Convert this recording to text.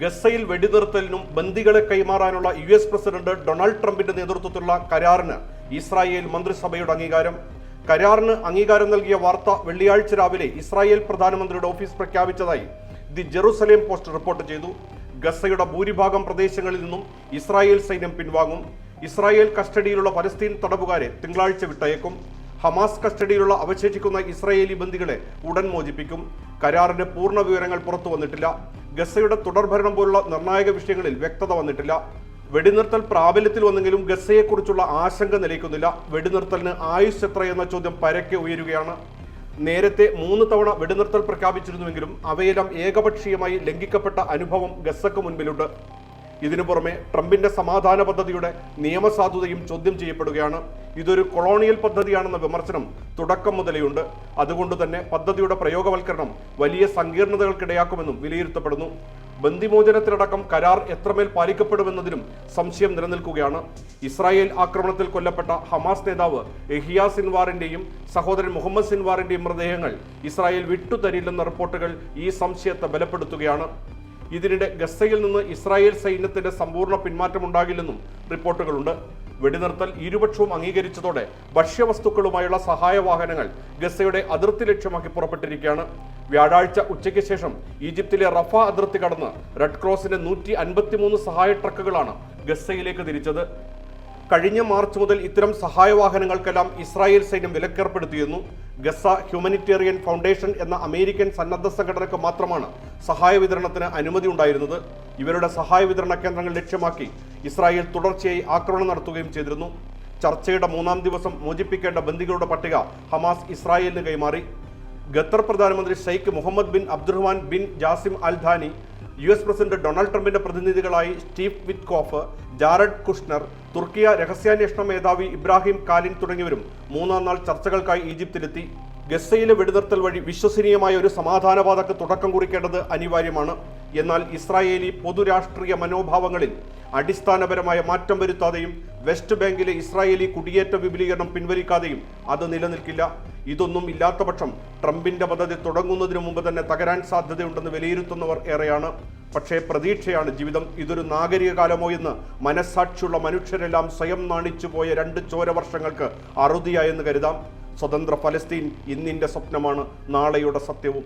ഗസയിൽ വെടിനിർത്തലിനും ബന്ദികളെ കൈമാറാനുള്ള യു എസ് പ്രസിഡന്റ് ഡൊണാൾഡ് ട്രംപിന്റെ നേതൃത്വത്തിലുള്ള കരാറിന് ഇസ്രായേൽ മന്ത്രിസഭയുടെ അംഗീകാരം. കരാറിന് അംഗീകാരം നൽകിയ വാർത്ത വെള്ളിയാഴ്ച രാവിലെ ഇസ്രായേൽ പ്രധാനമന്ത്രിയുടെ ഓഫീസ് പ്രഖ്യാപിച്ചതായി ദി ജെറുസലേം പോസ്റ്റ് റിപ്പോർട്ട് ചെയ്തു. ഗസയുടെ ഭൂരിഭാഗം പ്രദേശങ്ങളിൽ നിന്നും ഇസ്രായേൽ സൈന്യം പിൻവാങ്ങും. ഇസ്രായേൽ കസ്റ്റഡിയിലുള്ള പലസ്തീൻ തടവുകാരെ തിങ്കളാഴ്ച വിട്ടയക്കും. ഹമാസ് കസ്റ്റഡിയിലുള്ള അവശേഷിക്കുന്ന ഇസ്രായേലി ബന്ദികളെ ഉടൻ മോചിപ്പിക്കും. കരാറിന്റെ പൂർണ വിവരങ്ങൾ പുറത്തു വന്നിട്ടില്ല. ഗസയുടെ തുടർഭരണം പോലുള്ള നിർണായക വിഷയങ്ങളിൽ വ്യക്തത വന്നിട്ടില്ല. വെടിനിർത്തൽ പ്രാബല്യത്തിൽ വന്നെങ്കിലും ഗസയെക്കുറിച്ചുള്ള ആശങ്ക നിലയ്ക്കുന്നില്ല. വെടിനിർത്തലിന് ആയുസ് എത്ര എന്ന ചോദ്യം പരക്കെ ഉയരുകയാണ്. നേരത്തെ മൂന്ന് തവണ വെടിനിർത്തൽ പ്രഖ്യാപിച്ചിരുന്നുവെങ്കിലും അവയെല്ലാം ഏകപക്ഷീയമായി ലംഘിക്കപ്പെട്ട അനുഭവം ഗസക്ക് മുൻപിലുണ്ട്. ഇതിനു പുറമെ ട്രംപിന്റെ സമാധാന പദ്ധതിയുടെ നിയമസാധുതയും ചോദ്യം ചെയ്യപ്പെടുകയാണ്. ഇതൊരു കൊളോണിയൽ പദ്ധതിയാണെന്ന വിമർശനം തുടക്കം മുതലെയുണ്ട്. അതുകൊണ്ട് തന്നെ പദ്ധതിയുടെ പ്രയോഗവൽക്കരണം വലിയ സങ്കീർണതകൾക്കിടയാക്കുമെന്നും വിലയിരുത്തപ്പെടുന്നു. ബന്ദിമോചനത്തിലടക്കം കരാർ എത്രമേൽ പാലിക്കപ്പെടുമെന്നതിലും സംശയം നിലനിൽക്കുകയാണ്. ഇസ്രായേൽ ആക്രമണത്തിൽ കൊല്ലപ്പെട്ട ഹമാസ് നേതാവ് എഹിയ സിൻവാറിന്റെയും സഹോദരൻ മുഹമ്മദ് സിൻവാറിന്റെയും മൃതദേഹങ്ങൾ ഇസ്രായേൽ വിട്ടുതരില്ലെന്ന റിപ്പോർട്ടുകൾ ഈ സംശയത്തെ ബലപ്പെടുത്തുകയാണ്. ഇതിനിടെ ഗസയിൽ നിന്ന് ഇസ്രായേൽ സൈന്യത്തിന്റെ സമ്പൂർണ പിന്മാറ്റമുണ്ടാകില്ലെന്നും റിപ്പോർട്ടുകളുണ്ട്. വെടിനിർത്തൽ ഇരുപക്ഷവും അംഗീകരിച്ചതോടെ ഭക്ഷ്യവസ്തുക്കളുമായുള്ള സഹായ വാഹനങ്ങൾ ഗസയുടെ അതിർത്തി ലക്ഷ്യമാക്കി പുറപ്പെട്ടിരിക്കുകയാണ്. വ്യാഴാഴ്ച ഉച്ചയ്ക്ക് ശേഷം ഈജിപ്തിലെ റഫ അതിർത്തി കടന്ന് റെഡ് ക്രോസിന്റെ നൂറ്റി അൻപത്തിമൂന്ന് സഹായ ട്രക്കുകളാണ് ഗസയിലേക്ക് തിരിച്ചത്. കഴിഞ്ഞ മാർച്ച് മുതൽ ഇത്തരം സഹായ വാഹനങ്ങൾക്കെല്ലാം ഇസ്രായേൽ സൈന്യം വിലക്കേർപ്പെടുത്തിയിരുന്നു. ഗസ ഹ്യൂമനിറ്റേറിയൻ ഫൗണ്ടേഷൻ എന്ന അമേരിക്കൻ സന്നദ്ധ സംഘടനയ്ക്ക് മാത്രമാണ് സഹായ വിതരണത്തിന് അനുമതി ഉണ്ടായിരുന്നത്. ഇവരുടെ സഹായ വിതരണ കേന്ദ്രങ്ങൾ ലക്ഷ്യമാക്കി ഇസ്രായേൽ തുടർച്ചയായി ആക്രമണം നടത്തുകയും ചെയ്തിരുന്നു. ചർച്ചയുടെ മൂന്നാം ദിവസം മോചിപ്പിക്കേണ്ട ബന്ദികളുടെ പട്ടിക ഹമാസ് ഇസ്രായേലിന് കൈമാറി. ഖത്തർ പ്രധാനമന്ത്രി Sheikh Mohammed bin Abdulrahman bin Jassim Al Thani U S president Donald ട്രംപിന്റെ പ്രതിനിധികളായി Steve Witkoff Jared Kushner Turkiye രഹസ്യാന്വേഷണ മേധാവി ഇബ്രാഹിം കാലിൻ തുടങ്ങിയവരും മൂന്നാം നാൾ ചർച്ചകൾക്കായി ഈജിപ്തിലെത്തി. ഗസയിലെ വെടിനിർത്തൽ വഴി വിശ്വസനീയമായ ഒരു സമാധാനപാതക്ക് തുടക്കം കുറിക്കേണ്ടത് അനിവാര്യമാണ്. എന്നാൽ ഇസ്രായേലി പൊതുരാഷ്ട്രീയ മനോഭാവങ്ങളിൽ അടിസ്ഥാനപരമായ മാറ്റം വരുത്താതെയും വെസ്റ്റ് ബാങ്കിലെ ഇസ്രായേലി കുടിയേറ്റ വിപുലീകരണം പിൻവലിക്കാതെയും അത് നിലനിൽക്കില്ല. ഇതൊന്നും ഇല്ലാത്ത പക്ഷം ട്രംപിന്റെ പദ്ധതി തുടങ്ങുന്നതിന് മുമ്പ് തന്നെ തകരാൻ സാധ്യതയുണ്ടെന്ന് വിലയിരുത്തുന്നവർ ഏറെയാണ്. പക്ഷേ പ്രതീക്ഷയാണ് ജീവിതം ഇതൊരു നാഗരിക കാലമോ എന്ന് മനസ്സാക്ഷിയുള്ള മനുഷ്യരെല്ലാം സ്വയം നാണിച്ചു പോയ രണ്ട് ചോര വർഷങ്ങൾക്ക് അറുതിയായെന്ന് കരുതാം. സ്വതന്ത്ര ഫലസ്തീൻ ഇന്നിന്റെ സ്വപ്നമാണ് നാളെയുടെ സത്യവും.